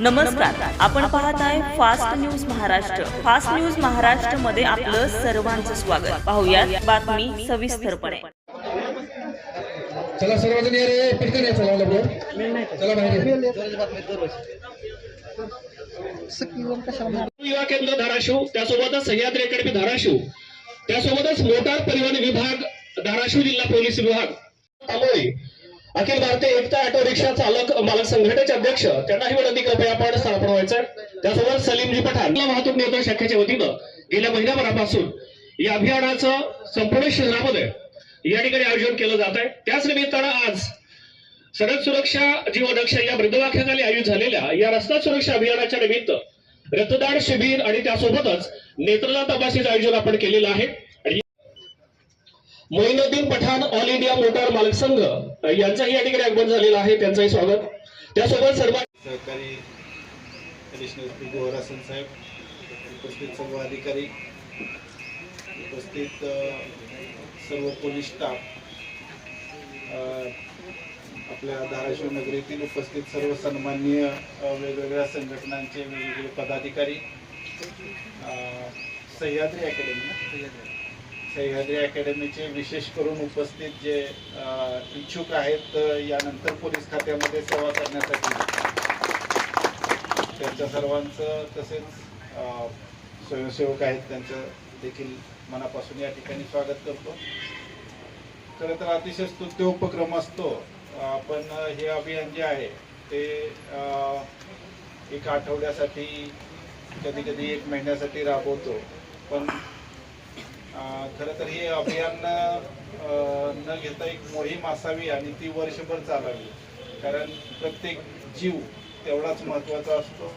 नमस्कार. आपण पाहताय fast news Maharashtra. Fast news महाराष्ट्रमध्ये आपलं सर्वांचं स्वागत. पाहुयात बातमी सविस्तरपणे. चला सर्वजण या रे. पटकन या चला लवकर चला बाहेर. युवा केंद्र धाराशिव त्यासोबतच सह्याद्री अकॅडमी धाराशिव त्यासोबतच मोटार परिवहन विभाग धाराशिव जिल्हा पोलीस विभाग. त्यामुळे अखिल भारतीय एकता ऑटो रिक्षा चालक मालक संघटनेचे अध्यक्ष त्यांनाही विनंती कृपया आपण स्थापन व्हायचं त्यासोबत सलीमजी पठाण जिल्हा वाहतूक नियंत्रण शाखेच्या वतीनं गेल्या महिन्याभरापासून या अभियानाचं संपूर्ण शहरामध्ये या ठिकाणी आयोजन केलं जात आहे. त्याच निमित्तानं आज सडक सुरक्षा जीवनरक्षा या ब्रद्धवाक्याखाली आयोजित झालेल्या या रस्ता सुरक्षा अभियानाच्या निमित्त रक्तदान शिबिर आणि त्यासोबतच नेत्रदान तपासीचं आयोजन आपण केलेलं आहे. आणि पठाण ऑल इंडिया मोटार मालक संघ यांचाही या ठिकाणी आगमन झालेलं आहे त्यांचंही स्वागत. त्यासोबत सर्व सहकारी कमिशनर गोहरासन साहेब उपस्थित सर्व अधिकारी उपस्थित सर्व पोलीस स्टाफ आपल्या धाराशिव नगरीतील उपस्थित सर्व सन्माननीय वेगवेगळ्या संघटनांचे वेगवेगळे पदाधिकारी सह्याद्री अकॅडमी सह्याद्री अकॅडमीचे विशेष करून उपस्थित जे इच्छुक आहेत यानंतर पोलीस खात्यामध्ये सेवा करण्यासाठी. त्यांच्या सर्वांचं तसेच स्वयंसेवक आहेत त्यांचं देखील मनापासून या ठिकाणी स्वागत करतो. खरं तर अतिशय स्तुत्य उपक्रम असतो आपण हे अभियान जे आहे ते एका एक आठवड्यासाठी कधी कधी एक महिन्यासाठी राबवतो. पण खरं तर हे अभियान न घेता एक मोहीम असावी आणि ती वर्षभर चालावी. कारण प्रत्येक जीव तेवढाच महत्त्वाचा असतो.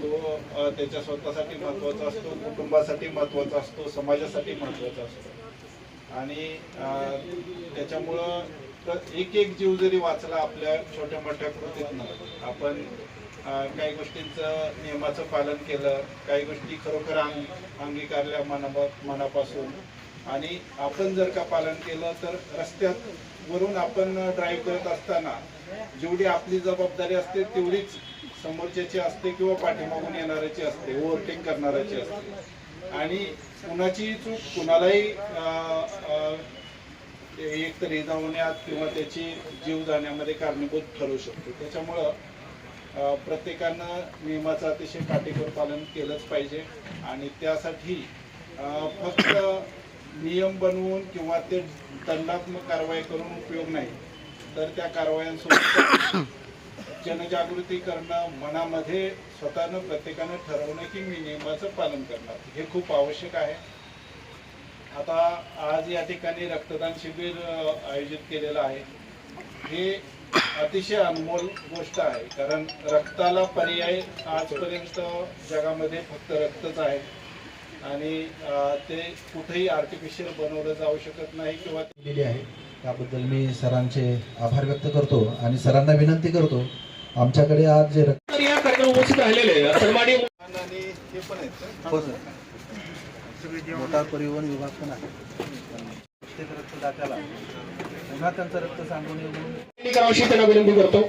तो त्याच्या स्वतःसाठी महत्त्वाचा असतो कुटुंबासाठी महत्त्वाचा असतो समाजासाठी महत्त्वाचा असतो. आणि त्याच्यामुळं एक एक जीव जरी वाचला आपल्या छोट्या मोठ्या कृतीतनं आपण काही गोष्टींचं नियमाचं पालन केलं काही गोष्टी खरोखर अंग अंगीकारल्या मना मनापासून. आणि आपण जर का पालन केलं तर रस्त्यात वरून आपण ड्राईव्ह करत असताना जेवढी आपली जबाबदारी असते तेवढीच समोरच्याची असते किंवा पाठीमागून येणाऱ्याची असते ओव्हरटेक करणाऱ्याची असते. आणि कुणाची चूक कुणालाही एक तर इजा किंवा त्याची जीव जाण्यामध्ये कारणीभूत ठरू शकतो. त्याच्यामुळं प्रत्येकानं नियमाचं अतिशय काटेकोर पालन केलंच पाहिजे. आणि त्यासाठी फक्त नियम बनवून किंवा ते दंडात्मक कारवाई करून उपयोग नाही तर त्या कारवायांसोबत जनजागृती करणं मनामध्ये स्वतःनं प्रत्येकानं ठरवणं की मी नियमाचं पालन करणार. हे खूप आवश्यक आहे. आता आज या ठिकाणी रक्तदान शिबिर आयोजित केलेलं आहे. हे अतिशय अनमोल गोष्ट आहे. कारण रक्ताला पर्याय आजपर्यंत जगामध्ये फक्त रक्तच आहे आणि ते कुठेही आर्टिफिशियल बनवलं जाऊ शकत नाही किंवा दिलेली आहे. त्याबद्दल मी सरांचे आभार व्यक्त करतो आणि सरांना विनंती करतो आमच्याकडे आज जे रक्त तर या कार्यक्रम उपस्थित राहिलेले आणि हे पण आहेत? हो सर. मोटार परिवहन विभाग पण आहे. प्रत्येक रक्तदात्याला पुन्हा त्यांचं रक्त सांगून येऊन करावशी त्यांना विनंती करतो.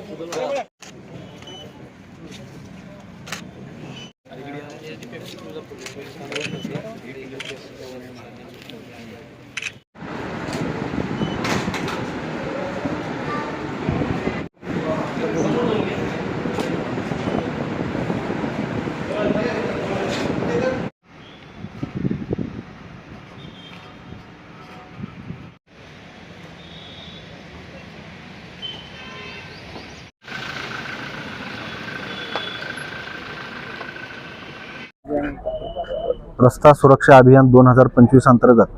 रस्ता सुरक्षा अभियान दोन हजार पंचवीस अंतर्गत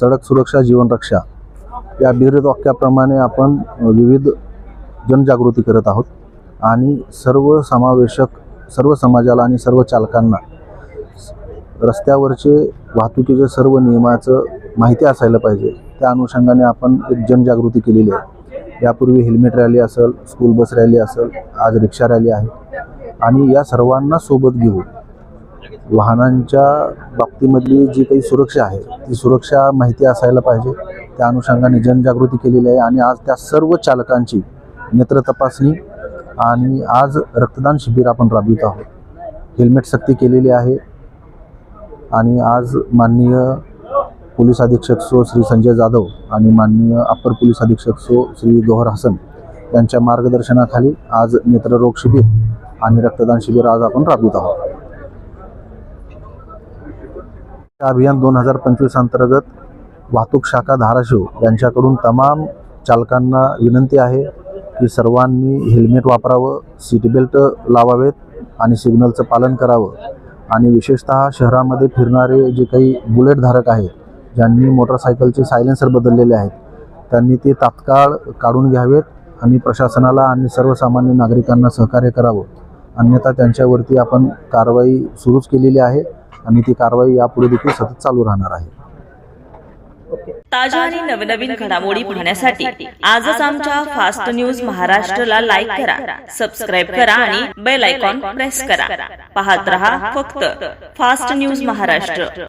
सडक सुरक्षा जीवन रक्षा या बिरद वाक्याप्रमाणे आपण विविध जनजागृती करत आहोत. आणि सर्व समावेशक सर्व समाजाला आणि सर्व चालकांना रस्त्यावरचे वाहतुकीचे सर्व नियमाचं माहिती असायला पाहिजे. त्या अनुषंगाने आपण एक जनजागृती केलेली आहे. यापूर्वी हेल्मेट रॅली असेल स्कूल बस रॅली असेल आज रिक्षा रॅली आहे. आणि या सर्वांना सोबत घेऊन वाहनांच्या बाबतीमधली जी काही सुरक्षा आहे ती सुरक्षा माहिती असायला पाहिजे. त्या अनुषंगाने जनजागृती केलेली आहे आणि आज त्या सर्व चालकांची नेत्र तपासणी आणि आज रक्तदान शिबिर आपण राबवित आहोत. हेल्मेट सक्ती केलेली आहे आणि आज माननीय पोलीस अधीक्षक सो श्री संजय जाधव आणि माननीय अप्पर पोलीस अधीक्षक सो श्री गौहर हसन यांच्या मार्गदर्शनाखाली आज नेत्ररोग शिबिर आणि रक्तदान शिबिर आज आपण राबवित आहोत हे अभियान दोन हजार पंचवीस अंतर्गत वाहतूक शाखा धाराशिव यांच्याकडून तमाम चालकांना विनंती आहे की सर्वांनी हेल्मेट वापरावं सीट बेल्ट लावावेत आणि सिग्नलचं पालन करावं. आणि विशेषतः शहरामध्ये फिरणारे जे काही बुलेटधारक आहेत ज्यांनी मोटरसायकलचे सायलेन्सर बदललेले आहेत त्यांनी ते तात्काळ काढून घ्यावेत आणि प्रशासनाला आणि सर्वसामान्य नागरिकांना सहकार्य करावं. अन्यथा त्यांच्यावरती आपण कारवाई सुरूच केलेली आहे. आणि ती कारवाई यापुढे देखील सतत चालू राहणार आहे. ताज्या आणि नवनवीन घडामोडी पाहण्यासाठी आजच आमच्या फास्ट न्यूज महाराष्ट्रला लाईक करा सबस्क्राईब करा आणि बेल आयकॉन प्रेस करा. पाहत रहा फक्त फास्ट न्यूज महाराष्ट्र.